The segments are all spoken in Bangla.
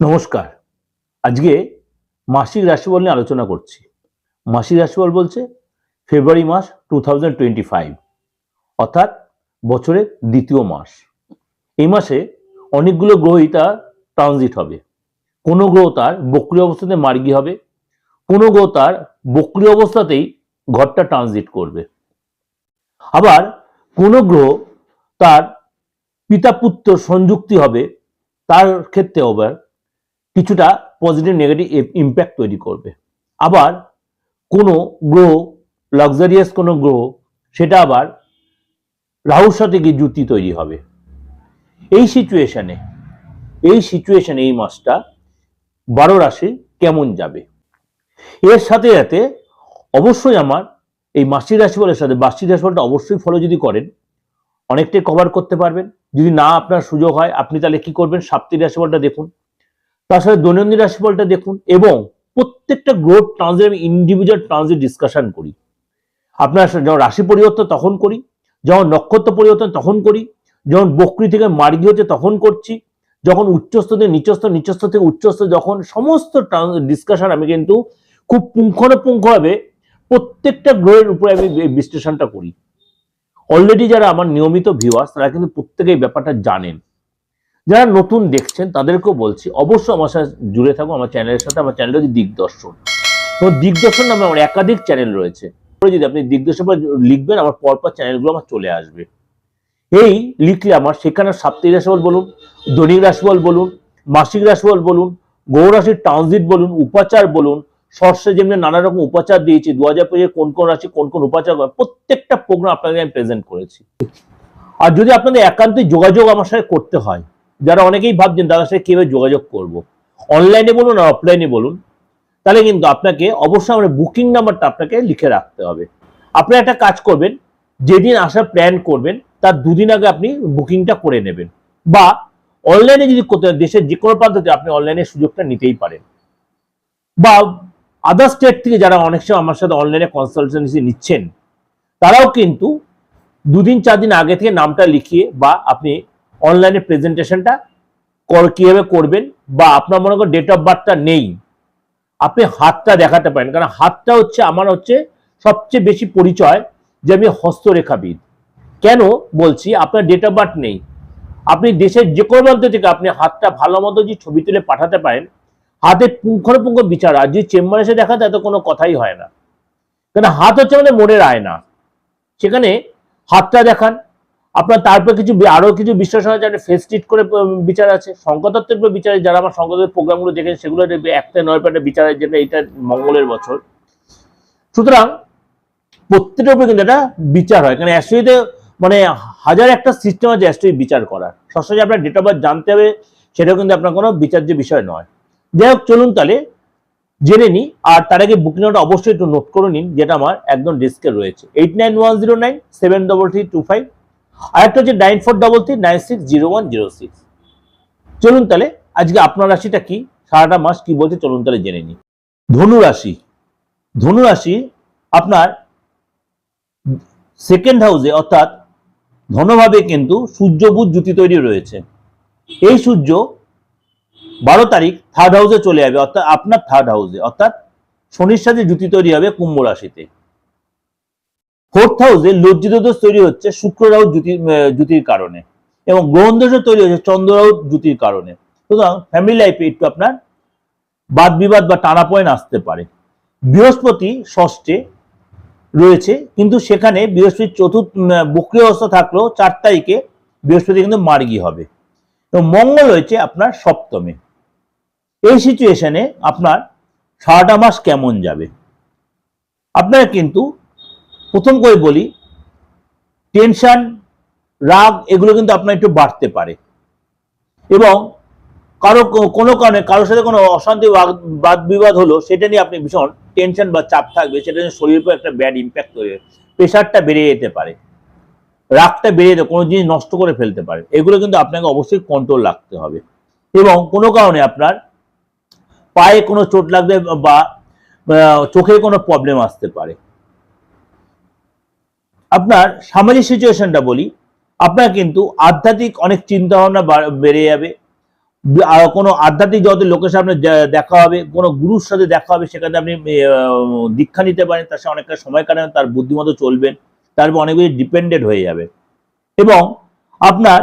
নমস্কার। আজকে মাসিক রাশিফল নিয়ে আলোচনা করছি। মাসিক রাশিফল বলছে ফেব্রুয়ারি মাস টু থাউজেন্ড টোয়েন্টি ফাইভ অর্থাৎ বছরের দ্বিতীয় মাস। এই মাসে অনেকগুলো গ্রহই তার ট্রানজিট হবে। কোনো গ্রহ তার বক্রিয় অবস্থাতে মার্গী হবে, কোনো গ্রহ তার বক্রিয় অবস্থাতেই ঘরটা ট্রানজিট করবে। আবার কোনো গ্রহ তার পিতা পুত্র সংযুক্তি হবে, তার ক্ষেত্রে আবার কিছুটা পজিটিভ নেগেটিভ ইম্প্যাক্ট তৈরি করবে। আবার কোনো গ্রহ লাক্সারিয়াস কোনো গ্রহ সেটা আবার রাহুর সাথে গিয়ে জুতি তৈরি হবে। এই সিচুয়েশনে এই সিচুয়েশনে এই মাসটা বারো রাশি কেমন যাবে? এর সাথে সাথে অবশ্যই আমার এই মাসিক রাশিফলের সাথে, বার্ষিক রাশিফলটা অবশ্যই ফলো যদি করেন, অনেকটাই কভার করতে পারবেন। যদি না আপনার সুযোগ হয়, আপনি তাহলে কি করবেন? সাপ্তাহিক রাশিফলটা দেখুন। সাথে দৈনন্দিন রাশিফলটা দেখুন এবং প্রত্যেকটা গ্রোথ ট্রানজিট আমি ইন্ডিভিজুয়াল ট্রানজিট ডিসকাশন করি। আপনার যখন রাশি পরিবর্তন তখন করি, যখন নক্ষত্র পরিবর্তন তখন করি, যখন বকরি থেকে মার্গি হচ্ছে তখন করছি, যখন উচ্চস্থ থেকে নিচস্থ নিচস্থ থেকে উচ্চস্থ যখন সমস্ত ডিসকাশন আমি কিন্তু খুব পুঙ্খানুপুঙ্খভাবে প্রত্যেকটা গ্রহের উপরে আমি বিশ্লেষণটা করি। অলরেডি যারা আমার নিয়মিত ভিউয়ার্স তারা কিন্তু প্রত্যেকে এই ব্যাপারটা জানেন। যারা নতুন দেখছেন, তাদেরকেও বলছি, অবশ্যই আমার সাথে জুড়ে থাকুন, আমার চ্যানেলের সাথে, আমার চ্যানেল হচ্ছে দিগদর্শন। তো দিগদর্শন নামে আমার একাধিক চ্যানেল রয়েছে। যদি আপনি দিগদর্শন লিখবেন, আমার পরপর চ্যানেলগুলো আমার চলে আসবে। এই লিখলে আমার সেখানে সাপ্তাহিক রাশিফল বলুন, দৈনিক রাশিফল বলুন, মাসিক রাশিফল বলুন গৌরাশির ট্রানজিট বলুন, উপাচার বলুন, সর্ষে যেমনি নানা রকম উপাচার দিয়েছি দু হাজার কোন কোন রাশি, কোন কোন উপাচার প্রত্যেকটা প্রোগ্রাম আপনাদের আমি প্রেজেন্ট করেছি। আর যদি আপনাদের একান্তই যোগাযোগ আমার সাথে করতে হয় যারা অনেকেই ভাবছেন দাদার সাথে কীভাবে যোগাযোগ করব? অনলাইনে বলুন আর অফলাইনে বলুন তাহলে কিন্তু আপনাকে অবশ্যই আমার বুকিং নাম্বারটা আপনাকে লিখে রাখতে হবে। আপনি একটা কাজ করবেন যেদিন আসার প্ল্যান করবেন তার দুদিন আগে আপনি বুকিংটা করে নেবেন। বা অনলাইনে যদি করতে হয়, দেশের যে কোনো প্রান্ততে আপনি অনলাইনে সুযোগটা নিতেই পারেন। বা আদার স্টেট থেকে যারা অনেক সময় আমার সাথে অনলাইনে কনসালটেন্সি নিচ্ছেন তারাও কিন্তু দুদিন চার দিন আগে থেকে নামটা লিখিয়ে বা আপনি অনলাইনে প্রেজেন্টেশনটা কর কীভাবে করবেন বা আপনার মনে করেন ডেট অফ বার্থটা নেই, আপনি হাতটা দেখাতে পারেন। কারণ হাতটা হচ্ছে, আমার হচ্ছে সবচেয়ে বেশি পরিচয় যে আমি হস্তরেখাবিদ। কেন বলছি? আপনার ডেট অফ বার্থ নেই। আপনি দেশের যে কোনো প্রান্ত থেকে আপনি হাতটা ভালো মতো যে ছবি তুলে পাঠাতে পারেন, হাতে পুঙ্খানুপুঙ্খ বিচার, আর যদি চেম্বারে এসে দেখা তাতে কোনো কথাই হয় না। কেন হাত হচ্ছে আমাদের মনের আয়না। সেখানে হাতটা দেখান আপনার তারপর কিছু আরও কিছু বিশ্বাস হয় যারা ফেস ট্রিট করে বিচার আছে। সংকতত্বের উপর বিচার আছে, যারা আমার সংকটের প্রোগ্রামগুলো দেখেন সেগুলো একটা নয় একটা বিচারের আছে যেটা এটা মঙ্গলের বছর। সুতরাং প্রত্যেকটার উপরে কিন্তু একটা বিচার হয়। কারণ অ্যাস্ট্রোইতে মানে হাজার একটা সিস্টেম আছে অ্যাস্ট্রোই বিচার করার। সবসময় আপনার ডেট অফ বার্থ জানতে হবে সেটাও কিন্তু আপনার কোনো বিচার্য বিষয় নয়। যাই হোক চলুন তাহলে জেনে নিই। আর তার আগে বুকিং নাম্বারটা অবশ্যই একটু নোট করে নিন যেটা আমার একদম ডেস্কে রয়েছে। Eight nine one zero nine seven double three two five আর একটা হচ্ছে nine four double three nine six zero one zero six চলুন তাহলে, আজকে আপনার রাশিটা কি? সারাটা মাস কি বলছে চলুন তাহলে জেনে নিই। ধনু রাশি। ধনু রাশি আপনার সেকেন্ড হাউসে অর্থাৎ ধনভাবে কিন্তু সূর্য বুধ জুতি তৈরি রয়েছে। এই সূর্য বারো তারিখ থার্ড হাউসে চলে যাবে, অর্থাৎ আপনার থার্ড হাউসে অর্থাৎ শনির সাথে জুতি তৈরি হবে কুম্ভ রাশিতে। ফোর্থ হাউসে লজ্জিত দোষ তৈরি হচ্ছে শুক্র রাহু জুতি জুতির কারণে এবং গ্রহণ দোষও তৈরি হচ্ছে চন্দ্র রাহু জুতির কারণে। সুতরাং ফ্যামিলি লাইফে একটু আপনার বাদ বিবাদ বা টানা পয়েন্ট আসতে পারে। বৃহস্পতি ষষ্ঠে রয়েছে, কিন্তু সেখানে বৃহস্পতি চতুর্থ বক্রিয় অবস্থা থাকলেও চার তারিখে বৃহস্পতি কিন্তু মার্গী হবে। এবং মঙ্গল হয়েছে আপনার সপ্তমে। এই সিচুয়েশনে আপনার সারাটা মাস কেমন যাবে? আপনার কিন্তু প্রথম করে বলি, টেনশন, রাগ, এগুলো কিন্তু আপনার একটু বাড়তে পারে। এবং কারও কোনো কারণে কারোর সাথে কোনো অশান্তি বাদ- বাদ বিবাদ হলো, সেটা নিয়ে আপনি ভীষণ টেনশন বা চাপ থাকবে, সেটা নিয়ে শরীরের উপর একটা ব্যাড ইম্প্যাক্ট তৈরি প্রেশারটা বেড়ে যেতে পারে। রাগটা বেড়ে যেতে, কোনো জিনিস নষ্ট করে ফেলতে পারে। এগুলো কিন্তু আপনাকে অবশ্যই কন্ট্রোল রাখতে হবে। এবং কোনো কারণে আপনার পায়ে কোনো চোট লাগবে বা চোখে কোনো প্রবলেম আসতে পারে। আপনার সামাজিক সিচুয়েশনটা বলি, আপনার কিন্তু আধ্যাত্মিক অনেক চিন্তা ভাবনা বেড়ে যাবে। কোনো আধ্যাত্মিক জগতের লোকের সামনে দেখা হবে, কোনো গুরুর সাথে দেখা হবে, সেখানে আপনি দীক্ষা নিতে পারেন, তার সাথে অনেকটা সময় কাটান তার বুদ্ধিমতো চলবেন, তার উপর অনেক বেশি ডিপেন্ডেন্ট হয়ে যাবে। এবং আপনার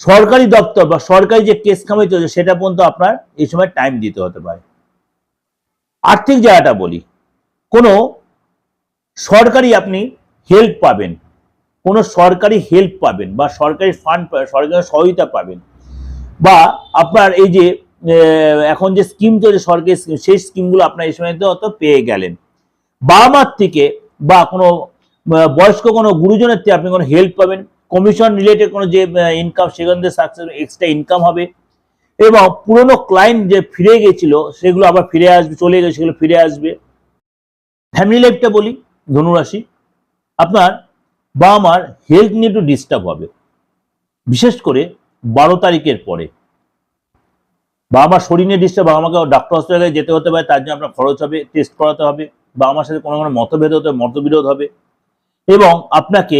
সরকারি দপ্তর বা সরকারি যে কেস খামাই চলছে, সেটা পর্যন্ত আপনার এই সময় টাইম দিতে হতে পারে। আর্থিক জায়গাটা বলি, কোনো সরকারি আপনি হেল্প পাবেন। কোনো সরকারি হেল্প পাবেন বা সরকারি ফান্ড সরকারি সহায়তা পাবেন। বা আপনার এই যে এখন যে স্কিম চলছে, সরকারি সেই স্কিমগুলো আপনার এই সময় অত পেয়ে গেলেন। বাবা মার থেকে বা কোনো বয়স্ক কোনো গুরুজনের থেকে আপনি কোনো হেল্প পাবেন। কমিশন রিলেটেড কোনো যে ইনকাম সেখান থেকে সাকসেস এক্সট্রা ইনকাম হবে। এবং পুরনো ক্লায়েন্ট যে ফিরে গেছিল, সেগুলো আবার ফিরে আসবে, চলে গেছে, সেগুলো ফিরে আসবে। ফ্যামিলি লাইফটা বলি, ধনুরাশি। আপনার মার হেলথ নিয়ে একটু ডিস্টার্ব হবে। বিশেষ করে বারো তারিখের পরে। বাবা মার শরীর নিয়ে ডিস্টার্ব বাবা মাকে ডাক্তার হসপিটালে যেতে হতে পারে, তার জন্য আপনার খরচ হবে টেস্ট করাতে হবে বাবা মার সাথে কোনো কোনো মতভেদ হতে মতবিরোধ হবে। এবং আপনাকে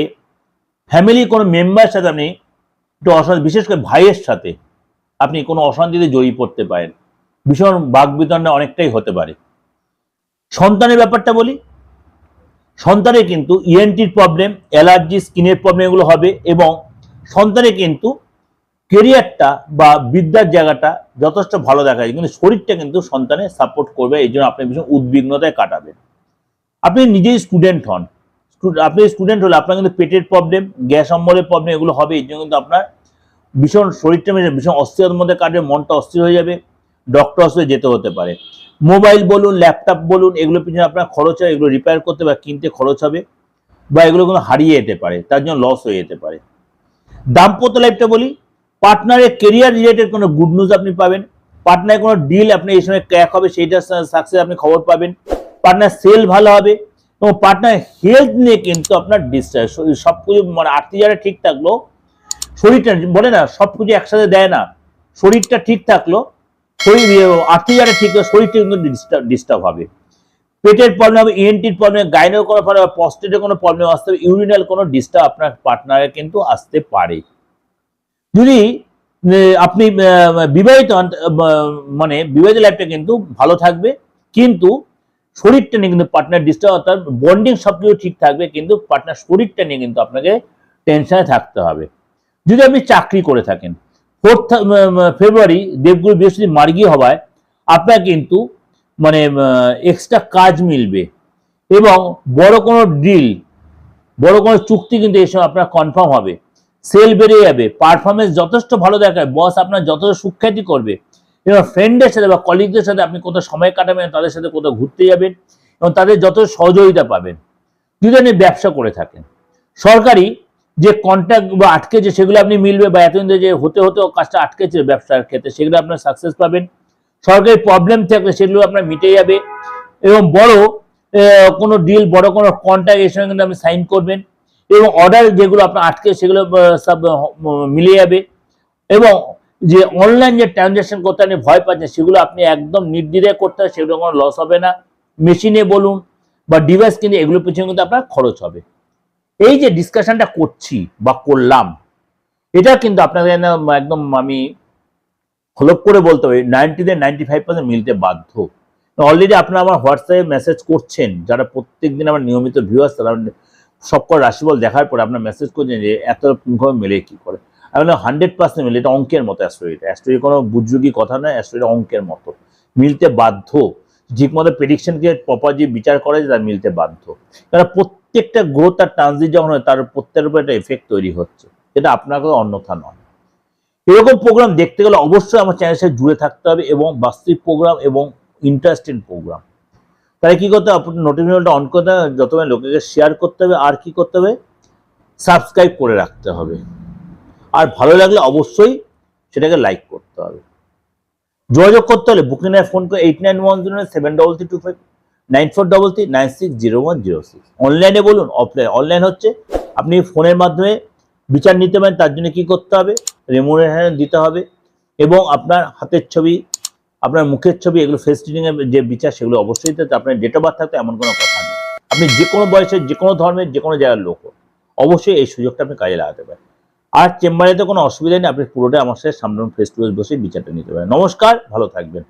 ফ্যামিলি কোনো মেম্বারের সাথে আপনি একটু অশান্তি বিশেষ করে ভাইয়ের সাথে আপনি কোনো অশান্তিতে জড়িয়ে পড়তে পারেন। ভীষণ বাগবিতণ্ডা অনেকটাই হতে পারে। সন্তানের ব্যাপারটা বলি সন্তানের কিন্তু ইএনটির প্রবলেম অ্যালার্জি স্কিনের প্রবলেম এগুলো হবে এবং সন্তানের কিন্তু কেরিয়ারটা বা বিদ্যার জায়গাটা যথেষ্ট ভালো দেখা যায়। কিন্তু শরীরটা কিন্তু সন্তানের সাপোর্ট করবে, এই জন্য আপনি ভীষণ উদ্বিগ্নতায় কাটাবেন। আপনি নিজেই স্টুডেন্ট হন। আপনি স্টুডেন্ট হলে আপনার কিন্তু পেটের প্রবলেম গ্যাস অম্বলের প্রবলেম এগুলো হবে, এই জন্য কিন্তু আপনার ভীষণ শরীরটা ভীষণ অস্থিরতার মধ্যে কাটবে, মনটা অস্থির হয়ে যাবে। ডক্টর হসপিটালে যেতে হতে পারে। মোবাইল বলুন ল্যাপটপ বলুন এগুলোর পিছনে আপনার খরচ হয়, এগুলো রিপেয়ার করতে বা কিনতে খরচ হবে বা এগুলো কোনো হারিয়ে যেতে পারে, তার জন্য লস হয়ে যেতে পারে। দাম্পত্য লাইফটা বলি পার্টনারের কেরিয়ার রিলেটেড কোনো গুড নিউজ আপনি পাবেন পার্টনারের কোনো ডিল আপনি এই সময় ক্র্যাক হবে, সেইটা সাকসেস আপনি খবর পাবেন পার্টনার সেল ভালো হবে এবং পার্টনার হেলথ নিয়ে কিন্তু আপনার ডিস্টার্ব সব কিছু মানে আর্থিক জায়গাটা ঠিক থাকল শরীরটা বলে না, সব কিছু একসাথে দেয় না, শরীরটা ঠিক থাকল শরীর আর্থিক জায়গাটা ঠিক শরীরটা কিন্তু ডিস্টার্ব হবে। পেটের প্রবলেম হবে ইএনটির প্রবলেম গাইনের কোনো প্রবলেম প্রস্টেটের কোনো প্রবলেম আসতে হবে ইউরিনাল কোনো ডিস্টার্ব আপনার পার্টনারের কিন্তু আসতে পারে। যদি আপনি বিবাহিত হন, মানে বিবাহিত লাইফটা কিন্তু ভালো থাকবে কিন্তু শরীরটা নিয়ে কিন্তু পার্টনার ডিস্টার্ব অর্থাৎ বন্ডিং সব কিছু ঠিক থাকবে কিন্তু পার্টনার শরীরটা নিয়ে কিন্তু আপনাকে টেনশনে থাকতে হবে। যদি আপনি চাকরি করে থাকেন ফোর্থ ফেব্রুয়ারি দেবগুরু বৃহস্পতি মার্গী হওয়ায় আপনার কিন্তু মানে এক্সট্রা কাজ মিলবে। এবং বড় কোনো ডিল বড় কোনো চুক্তি কিন্তু এই সময় আপনার কনফার্ম হবে। সেল বেড়ে যাবে পারফরমেন্স যথেষ্ট ভালো দেখায় বস আপনার যথেষ্ট সুখ্যাতি করবে। এবং ফ্রেন্ডের সাথে বা কলিগদের সাথে আপনি কোথাও সময় কাটাবেন, তাদের সাথে কোথাও ঘুরতে যাবেন, এবং তাদের যত সহযোগিতা পাবেন। যদি আপনি ব্যবসা করে থাকেন, সরকারি যে কন্ট্যাক্ট বা আটকেছে সেগুলো আপনি মিলবে বা এতদিন ধরে যে হতে হতেও কাজটা আটকেছে ব্যবসার ক্ষেত্রে, সেগুলো আপনার সাকসেস পাবেন। সরকারি প্রবলেম থাকলে সেগুলো আপনার মিটে যাবে এবং বড় কোনো ডিল বড় কোনো কন্ট্যাক্ট এর সঙ্গে কিন্তু আপনি সাইন করবেন এবং অর্ডার যেগুলো আপনার আটকে সেগুলো সব মিলে যাবে এবং যে অনলাইন যে ট্রানজ্যাকশন করতে আপনি ভয় পাচ্ছেন সেগুলো আপনি একদম নির্দ্বিধায় করতে হবে, সেগুলো কোনো লস হবে না। মেশিনে বলুন বা ডিভাইস কিনে এগুলোর পিছনে কিন্তু আপনার খরচ হবে। এই যে ডিসকাশনটা করছি বা করলাম, এটা কিন্তু আপনাদের একদম আমি হলপ করে বলতে হবে নাইনটিতে নাইনটি ফাইভ পার্সেন্ট মিলতে বাধ্য। অলরেডি আপনারা আমার হোয়াটসঅ্যাপে মেসেজ করছেন, যারা প্রত্যেকদিন আমার নিয়মিত ভিউয়ার্স তারা সবকর রাশিফল দেখার পরে আপনার মেসেজ করছেন যে এত ভাবে মেলে কি করে? আমি বললাম হান্ড্রেড পার্সেন্ট মিলে, এটা অঙ্কের মতো অ্যাস্ট্রোইটা অ্যাস্ট্রোই কোনো বুজুর্গি কথা নয় অ্যাস্ট্রোইটা অঙ্কের মতো। মিলতে বাধ্য ঠিক মতো প্রেডিকশনকে প্রপার যে বিচার করে তার মিলতে বাধ্য। কারণ প্রত্যেকটা গ্রোথ আর ট্রানজিট যখন হয় তার প্রত্যেকের উপর একটা এফেক্ট তৈরি হচ্ছে। এটা আপনাকে অন্যথা নয়। এরকম প্রোগ্রাম দেখতে গেলে অবশ্যই আমার চ্যানেলের সাথে জুড়ে থাকতে হবে এবং বাস্তবিক প্রোগ্রাম এবং ইন্টারেস্টিং প্রোগ্রাম তাহলে কী করতে হবে? আপনার নোটিফিকেশনটা অন করতে হবে যতবার লোকেকে শেয়ার করতে হবে, আর কি করতে হবে? সাবস্ক্রাইব করে রাখতে হবে। আর ভালো লাগলে অবশ্যই সেটাকে লাইক করতে হবে। যোগাযোগ করতে হলে বুকিংয়ে ফোন করে eight nine one zero seven double three two five nine four double three nine six zero one zero six. অনলাইনে বলুন অফলাইন অনলাইন হচ্ছে, আপনি ফোনের মাধ্যমে বিচার নিতে পারেন, তার জন্য কি করতে হবে? রেমুনারেশন দিতে হবে, এবং আপনার হাতের ছবি, আপনার মুখের ছবি, এগুলো ফেস রিডিং এর যে বিচার, সেগুলো অবশ্যই দিতে। আপনার ডেট অফ বার্থ থাকতে এমন কোনো কথা নেই। আপনি যে কোনো বয়সের, যে কোনো ধর্মের, যে কোনো জায়গার লোক অবশ্যই এই সুযোগটা আপনি কাজে লাগাতে পারেন। আর চেম্বারে তো কোনো অসুবিধা নেই, আপনি পুরোটাই আমার সাথে সামনে ফেস টু ফেস বসে বিচারটা নিতে পারেন। নমস্কার, ভালো থাকবেন।